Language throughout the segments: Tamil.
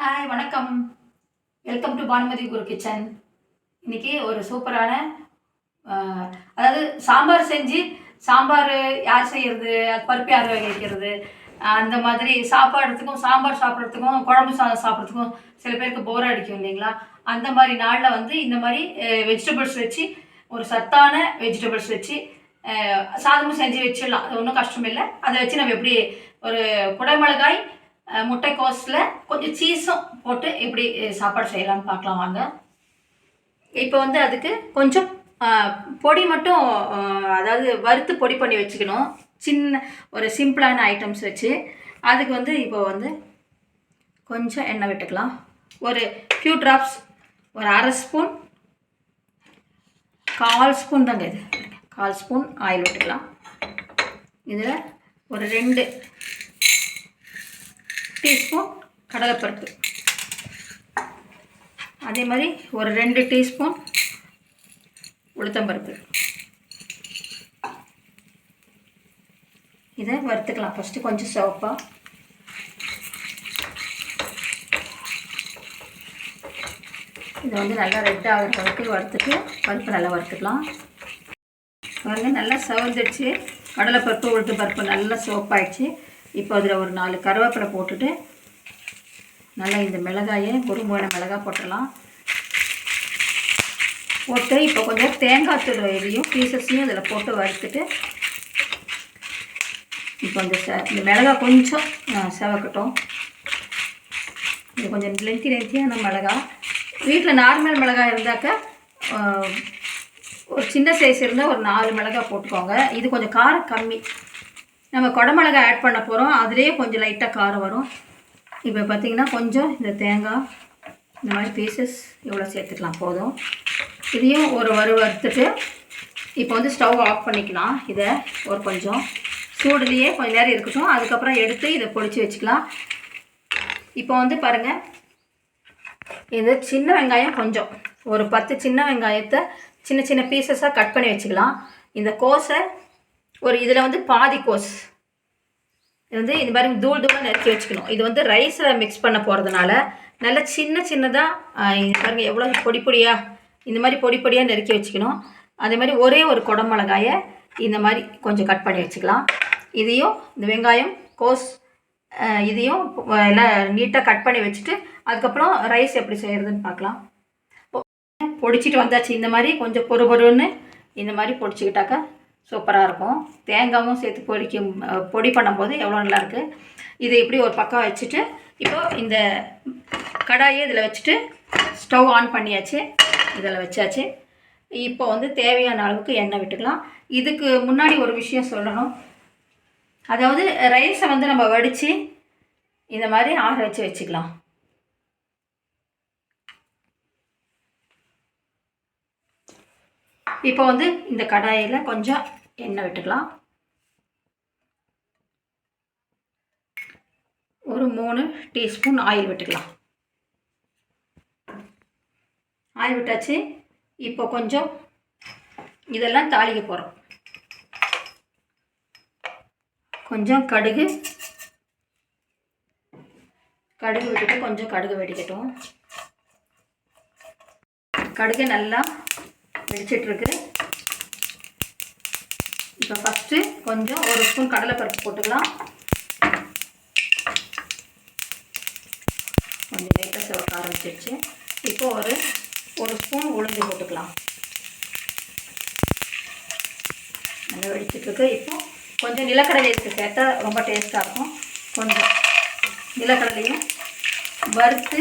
வணக்கம். Welcome to Bhanumathi Guru kitchen இன்னைக்கு ஒரு சூப்பரான அதாவது சாம்பார் செஞ்சு சாம்பார் யார் செய்கிறது அது பருப்பு யார் வைக்கிறது அந்த மாதிரி சாப்பாடுறதுக்கும் சாம்பார் சாப்பிட்றதுக்கும் குழம்பு சாதம் சாப்பிட்றதுக்கும் சில பேருக்கு போர் அடிக்கும் இல்லைங்களா? அந்த மாதிரி நாளில் வந்து இந்த மாதிரி வெஜிடபிள்ஸ் வச்சு ஒரு சத்தான வெஜிடபிள்ஸ் வச்சு சாதமும் செஞ்சு வச்சிடலாம். அது ஒன்றும் கஷ்டம் இல்லை அதை வச்சு நம்ம எப்படி ஒரு குடைமிளகாய் முட்டைக்கோஸில் கொஞ்சம் சீஸும் போட்டு இப்படி சாப்பாடு செய்யலாம்னு பார்க்கலாம் வாங்க. இப்போ வந்து அதுக்கு கொஞ்சம் பொடி மட்டும் அதாவது வறுத்து பொடி பண்ணி வச்சுக்கணும். சின்ன ஒரு சிம்பிளான ஐட்டம்ஸ் வச்சு. அதுக்கு வந்து இப்போ வந்து கொஞ்சம் எண்ணெய் விட்டுக்கலாம். ஒரு ஃபியூ ட்ராப்ஸ் ஒரு அரை ஸ்பூன் கால் ஸ்பூன் தாங்க இது. கால் ஸ்பூன் ஆயில் விட்டுக்கலாம். இதில் ஒரு ரெண்டு டீஸ்பூன் கடலைப்பருப்பு. அதே மாதிரி ஒரு ரெண்டு டீஸ்பூன் உளுத்தம்பருப்பு. இதை வறுத்துக்கலாம். ஃபஸ்ட்டு கொஞ்சம் சிவப்பாக இதை வந்து நல்லா ரெட் ஆகிற அளவுக்கு வறுத்துட்டு பருப்பு நல்லா வறுத்துக்கலாம். பாருங்கள் நல்லா செவந்துடுச்சு. கடலைப்பருப்பு உளுத்து பருப்பு நல்லா சிவப்பாயிடுச்சு. இப்போ அதில் ஒரு நாலு கருவேப்பிலை போட்டுட்டு நல்லா இந்த மிளகாயை குறும்புன மிளகாய் போட்டுடலாம். போட்டு இப்போ கொஞ்சம் தேங்காய் தூள் இதையும் பீசஸையும் இதில் போட்டு வறுத்துட்டு இப்போ இந்த செ இந்த மிளகாய் கொஞ்சம் செவக்கட்டும். இது கொஞ்சம் லென்த்தி லென்த்தியான மிளகாய். வீட்டில் நார்மல் மிளகாய் இருந்தாக்க ஒரு சின்ன சைஸ் இருந்தால் ஒரு நாலு மிளகாய் போட்டுக்கோங்க. இது கொஞ்சம் காரம் கம்மி. நம்ம குடமிளகா ஆட் பண்ண போகிறோம் அதுலேயே கொஞ்சம் லைட்டாக காரம் வரும். இப்போ பார்த்தீங்கன்னா கொஞ்சம் இந்த தேங்காய் இந்த மாதிரி பீசஸ் இவ்வளோ சேர்த்துக்கலாம் போதும். இதையும் ஒரு வறு வறுத்துட்டு இப்போ வந்து ஸ்டவ் ஆஃப் பண்ணிக்கலாம். இதை ஒரு கொஞ்சம் சூடுலேயே கொஞ்சம் நேரம் இருக்கட்டும். அதுக்கப்புறம் எடுத்து இதை பொடிச்சு வச்சுக்கலாம். இப்போ வந்து பாருங்கள் இது சின்ன வெங்காயம் கொஞ்சம். ஒரு பத்து சின்ன வெங்காயத்தை சின்ன சின்ன பீசஸாக கட் பண்ணி வச்சுக்கலாம். இந்த கோஸை ஒரு இதில் வந்து பாதி கோஸ். இது வந்து இந்த மாதிரி தூள் தூளாக நறுக்கி வச்சுக்கணும். இது வந்து ரைஸில் மிக்ஸ் பண்ண போகிறதுனால நல்ல சின்ன சின்னதாக பாருங்கள் எவ்வளோ பொடி பொடியாக இந்த மாதிரி பொடி பொடியாக நெருக்கி வச்சுக்கணும். அதே மாதிரி ஒரே ஒரு குடமிளகாயை இந்த மாதிரி கொஞ்சம் கட் பண்ணி வச்சுக்கலாம். இதையும் இந்த வெங்காயம் கோஸ் இதையும் எல்லாம் நீட்டாக கட் பண்ணி வச்சுட்டு அதுக்கப்புறம் ரைஸ் எப்படி செய்கிறதுன்னு பார்க்கலாம். பொடிச்சிட்டு வந்தாச்சு. இந்த மாதிரி கொஞ்சம் பொறு பொறுன்னு இந்த மாதிரி பொடிச்சிக்கிட்டாக்கா சூப்பராக இருக்கும். தேங்காயும் சேர்த்து பொடிக்கும் பொடி பண்ணும்போது எவ்வளோ நல்லாயிருக்கு இது இப்படி ஒரு பக்கம் வச்சுட்டு இப்போ இந்த கடாயை இதில் வச்சுட்டு ஸ்டவ் ஆன் பண்ணியாச்சு. இதில் வச்சாச்சு. இப்போ வந்து தேவையான அளவுக்கு எண்ணெய் விட்டுக்கலாம். இதுக்கு முன்னாடி ஒரு விஷயம் சொல்லணும். அதாவது ரைஸை வந்து நம்ம வடித்து இந்த மாதிரி ஆற வச்சு வச்சுக்கலாம். இப்போ வந்து இந்த கடாயில் கொஞ்சம் எண்ணெய் விட்டுக்கலாம். ஒரு மூணு டீஸ்பூன் ஆயில் விட்டுக்கலாம். ஆயில் விட்டாச்சு. இப்போ கொஞ்சம் இதெல்லாம் தாளிக்க போகிறோம் கொஞ்சம் கடுகு. கடுகு விட்டுட்டு கொஞ்சம் கடுகு வெடிக்கட்டும். கடுகு நல்லா வெடிச்சிட்ருக்கு இப்போ ஃபஸ்ட்டு கொஞ்சம் ஒரு ஸ்பூன் கடலைப்பருப்பு போட்டுக்கலாம். கொஞ்சம் லைட்டாக சிவக்க ஆரம்பிச்சிருச்சு. இப்போ ஒரு ஒரு ஸ்பூன் உளுந்து போட்டுக்கலாம். நல்லா வெடிச்சிட்ருக்கு இப்போ கொஞ்சம் நிலக்கடலை சேர்த்தால் ரொம்ப டேஸ்ட்டாக இருக்கும். கொஞ்சம் நிலக்கடலையும் வறுத்து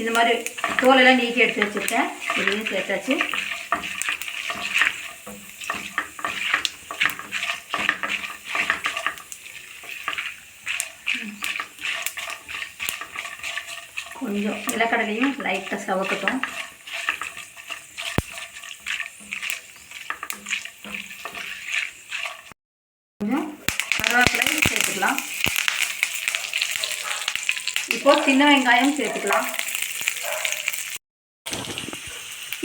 இந்த மாதிரி தோலெல்லாம் நீக்கி எடுத்து வச்சுருக்கேன். இதையும் சேர்த்தாச்சு கொஞ்சம் நிலக்கடலையும் லைட்டாக சவக்கட்டும். கொஞ்சம் கருவேப்பிலையும் சேர்த்துக்கலாம். இப்போ சின்ன வெங்காயம் சேர்த்துக்கலாம்.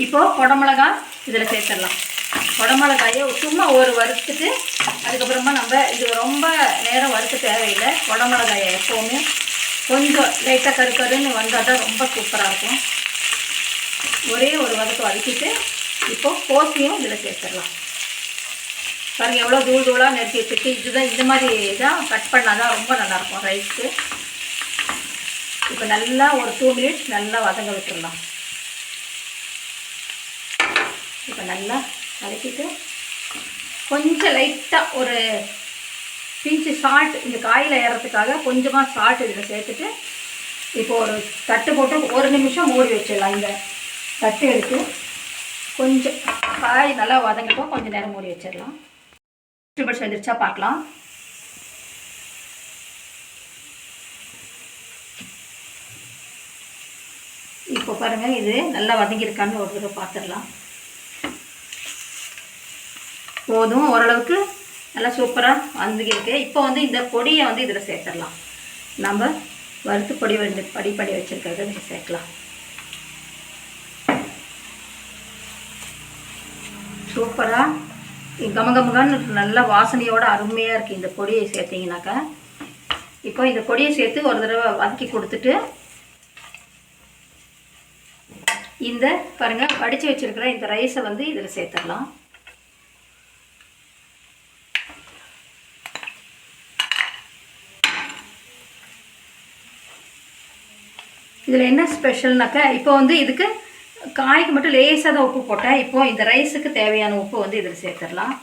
இப்போ குடமிளகா இதில் சேர்த்துடலாம். குடமிளகாயை சும்மா ஒரு வறுத்துட்டு அதுக்கப்புறமா நம்ம இது ரொம்ப நேரம் வறுக்க தேவையில்லை. குடமிளகாயை எப்போவுமே கொஞ்சம் லைட்டாக கரு கருன்னு வந்தால் தான் ரொம்ப சூப்பராக இருக்கும். ஒரே ஒரு வதக்கு வதக்கிட்டு இப்போது கோசியும் இதில் சேர்த்துடலாம். பாருங்கள் எவ்வளோ தூள் தூளாக நெருக்கி வச்சுருக்கு இதுதான் இந்த மாதிரி தான் கட் பண்ணால் தான் ரொம்ப நல்லாயிருக்கும் ரைஸ்க்கு. இப்போ நல்லா ஒரு டூ மினிட்ஸ் நல்லா வதங்க விட்டுடலாம் இப்போ நல்லா வதக்கிட்டு கொஞ்சம் லைட்டாக ஒரு பிஞ்சு சால்ட் இந்த காயில் ஏறத்துக்காக கொஞ்சமாக சால்ட் இதில் சேர்த்துட்டு இப்போ ஒரு தட்டு போட்டு ஒரு நிமிஷம் மூடி வச்சிடலாம். இந்த தட்டு எடுத்து கொஞ்சம் காய் நல்லா வதங்கட்டும். கொஞ்சம் நேரம் மூடி வச்சிடலாம். வெஜிடபிள்ஸ் வந்துருச்சா? பார்க்கலாம். இப்போ பாருங்கள் இது நல்லா வதங்கியிருக்கான்னு ஒரு தடவை பார்த்துடலாம். போதும் ஓரளவுக்கு நல்லா சூப்பராக வந்துருக்கு இப்போ வந்து இந்த பொடியை வந்து இதில் சேர்த்துடலாம். நம்ம வறுத்து பொடி வந்து படி படி வச்சுருக்கிறத இதில் சேர்க்கலாம். சூப்பராக கம கமகான்னு நல்ல வாசனையோட அருமையாக இருக்குது இந்த பொடியை சேர்த்திங்கனாக்கா இப்போ இந்த பொடியை சேர்த்து ஒரு தடவை வதக்கி கொடுத்துட்டு இந்த பாருங்கள் வடித்து வச்சுருக்கிற இந்த ரைஸை வந்து இதில் சேர்த்துடலாம். இதில் என்ன ஸ்பெஷல்னாக்கா இப்போ வந்து இதுக்கு காய்க்கு மட்டும் லேசாக தான் உப்பு போட்டேன். இப்போ இந்த ரைஸுக்கு தேவையான உப்பு வந்து இதில் சேர்த்துடலாம்.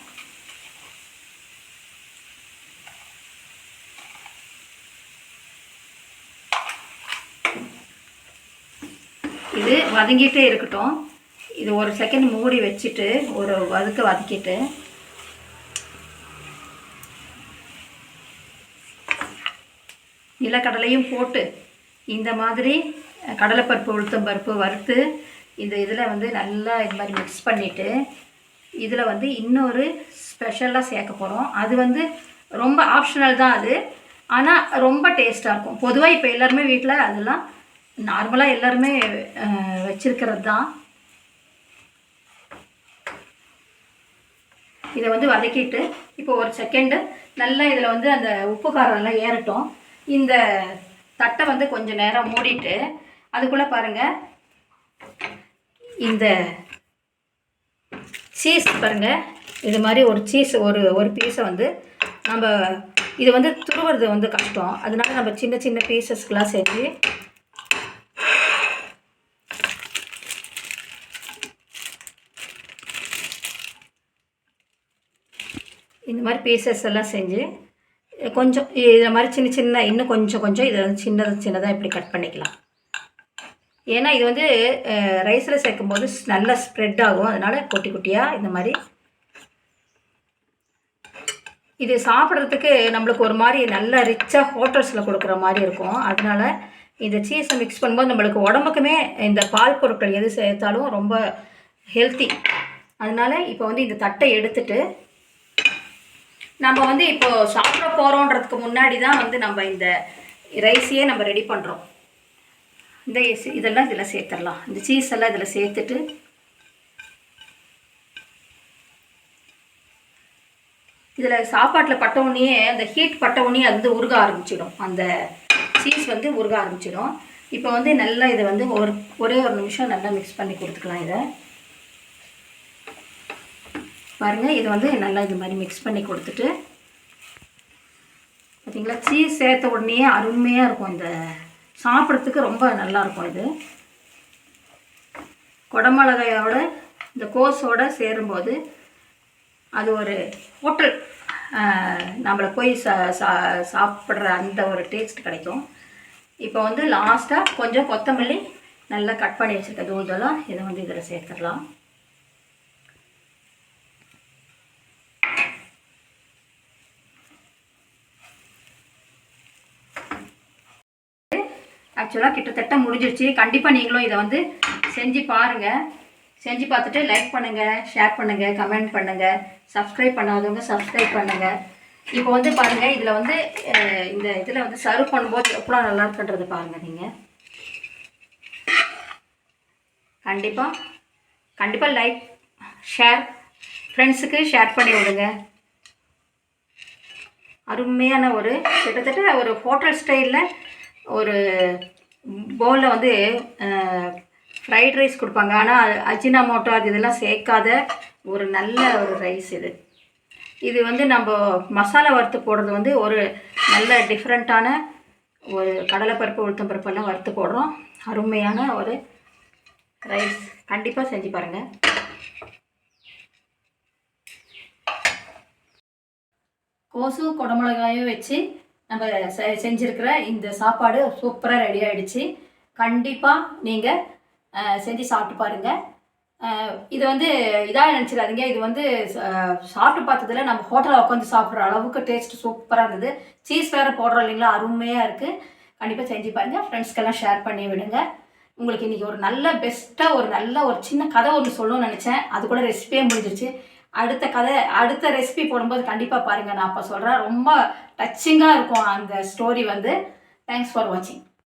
இது வதங்கிட்டே இருக்கட்டும். இது ஒரு செகண்ட் மூடி வச்சுட்டு ஒரு வதக்க வதக்கிட்டு. நிலக்கடலையும் போட்டு இந்த மாதிரி கடலைப்பருப்பு உளுத்தம் பருப்பு வறுத்து இந்த இதில் வந்து நல்லா இது மாதிரி மிக்ஸ் பண்ணிவிட்டு இதில் வந்து இன்னொரு ஸ்பெஷலாக சேர்க்க போகிறோம் அது வந்து ரொம்ப ஆப்ஷனல் தான் அது. ஆனால் ரொம்ப டேஸ்ட்டாக இருக்கும். பொதுவாக இப்போ எல்லாருமே வீட்டில் அதெல்லாம் நார்மலாக எல்லாருமே வச்சுருக்கிறது தான். இதை வந்து வதக்கிட்டு இப்போ ஒரு செகண்டு நல்லா இதில் வந்து அந்த உப்பு காரம் எல்லாம் ஏறட்டும். இந்த தட்டை வந்து கொஞ்சம் நேரம் மூடிட்டு அதுக்குள்ளே பாருங்கள் இந்த சீஸ் பாருங்கள் இது மாதிரி ஒரு சீஸ் ஒரு ஒரு பீஸை வந்து நம்ம இது வந்து துருவுறது வந்து கஷ்டம். அதனால நம்ம சின்ன சின்ன பீசஸ்க்கெலாம் செஞ்சு இந்த மாதிரி பீசஸ் எல்லாம் செஞ்சு கொஞ்சம் இதை மாதிரி சின்ன சின்ன இன்னும் கொஞ்சம் கொஞ்சம் இதை வந்து சின்னதாக சின்னதாக இப்படி கட் பண்ணிக்கலாம். ஏன்னா இது வந்து ரைஸில் சேர்க்கும்போது நல்லா ஸ்ப்ரெட் ஆகும். அதனால் குட்டி குட்டியாக இந்த மாதிரி. இது சாப்பிட்றதுக்கு நம்மளுக்கு ஒரு மாதிரி நல்ல ரிச்சாக ஹோட்டல்ஸில் கொடுக்குற மாதிரி இருக்கும். அதனால இந்த சீஸை மிக்ஸ் பண்ணும்போது நம்மளுக்கு உடம்புக்குமே இந்த பால் பொருட்கள் எது சேர்த்தாலும் ரொம்ப ஹெல்த்தி அதனால இப்போ வந்து இந்த தட்டை எடுத்துகிட்டு நம்ம வந்து இப்போ சாப்பிட போகிறோன்றதுக்கு முன்னாடி தான் வந்து நம்ம இந்த ரைஸையே நம்ம ரெடி பண்ணுறோம் இந்த இதெல்லாம் இதில் சேர்த்துடலாம். இந்த சீஸ் எல்லாம் இதில் சேர்த்துட்டு இதில் சாப்பாட்டில் பட்ட அந்த ஹீட் பட்ட உடனே அது வந்து உருக ஆரம்பிச்சிடும். அந்த சீஸ் வந்து உருக ஆரம்பிச்சிடும். இப்போ வந்து நல்லா இதை வந்து ஒரு ஒரே ஒரு நிமிஷம் நல்லா மிக்ஸ் பண்ணி கொடுத்துக்கலாம் இதை. பாருங்கள் இது வந்து நல்லா இது மாதிரி மிக்ஸ் பண்ணி கொடுத்துட்டு பார்த்தீங்களா சீஸ் சேர்த்த உடனே அருமையாக இருக்கும் இந்த சாப்பிட்றதுக்கு ரொம்ப நல்லா இருக்கும் இது. குடமிளகாயோட இந்த கோஸோட சேரும்போது அது ஒரு ஹோட்டல் நம்மளை போய் சா சா சாப்பிட்ற அந்த ஒரு டேஸ்ட் கிடைக்கும். இப்போ வந்து லாஸ்ட்டாக கொஞ்சம் கொத்தமல்லி நல்லா கட் பண்ணி வச்சுருக்க தூதெல்லாம் இதை வந்து இதில் சேர்த்துடலாம். ஆக்சுவலாக கிட்டத்தட்ட முடிஞ்சிருச்சு. கண்டிப்பாக நீங்களும் இதை வந்து செஞ்சு பாருங்கள் செஞ்சு பார்த்துட்டு லைக் பண்ணுங்கள் ஷேர் பண்ணுங்கள் கமெண்ட் பண்ணுங்கள் சப்ஸ்கிரைப் பண்ணாதவங்க சப்ஸ்கிரைப் பண்ணுங்கள் இப்போ வந்து பாருங்கள் இதில் வந்து இந்த இதில் வந்து சர்வ் பண்ணும்போது எவ்வளோ நல்லா இருக்குன்றது பாருங்கள் நீங்கள் கண்டிப்பாக கண்டிப்பாக லைக் ஷேர் ஃப்ரெண்ட்ஸுக்கு ஷேர் பண்ணி விடுங்க. அருமையான ஒரு கிட்டத்தட்ட ஒரு ஹோட்டல் ஸ்டைலில் ஒரு பவுலில் வந்து ஃப்ரைட் ரைஸ் கொடுப்பாங்க. ஆனால் அஜினாமோட்டோ அது இதெல்லாம் சேர்க்காத ஒரு நல்ல ஒரு ரைஸ் இது. இது வந்து நம்ம மசாலா வறுத்து போடுறது வந்து ஒரு நல்ல டிஃப்ரெண்ட்டான ஒரு கடலைப்பருப்பு உளுத்தம் பருப்பெல்லாம் வறுத்து போடுறோம். அருமையான ஒரு ரைஸ் கண்டிப்பாக செஞ்சு பாருங்கள் கோசும் குடமிளகாயும் வச்சு நம்ம செ செஞ்சுருக்கிற இந்த சாப்பாடு சூப்பராக ரெடி ஆகிடுச்சு கண்டிப்பாக நீங்கள் செஞ்சு சாப்பிட்டு பாருங்கள் இது வந்து இதாக நினச்சிடாதீங்க. இது வந்து சாப்பிட்டு பார்த்ததுல நம்ம ஹோட்டலில் உட்காந்து சாப்பிட்ற அளவுக்கு டேஸ்ட் சூப்பராக இருந்தது. சீஸ் வேறு போடுறோம் இல்லைங்களா? அருமையாக இருக்குது கண்டிப்பாக செஞ்சு பாருங்கள் ஃப்ரெண்ட்ஸ்க்கெல்லாம் ஷேர் பண்ணி விடுங்க. உங்களுக்கு இன்றைக்கி ஒரு நல்ல பெஸ்ட்டாக ஒரு நல்ல ஒரு சின்ன கதை ஒன்று சொல்லணும்னு நினச்சேன். அது கூட ரெசிபியே முடிஞ்சிருச்சு. அடுத்த கதை அடுத்த ரெசிபி போடும்போது கண்டிப்பாக பாருங்கள் நான் அப்போ சொல்கிறேன் ரொம்ப டச்சிங்காக இருக்கும் அந்த ஸ்டோரி வந்து. தேங்க்ஸ் ஃபார் வாட்சிங்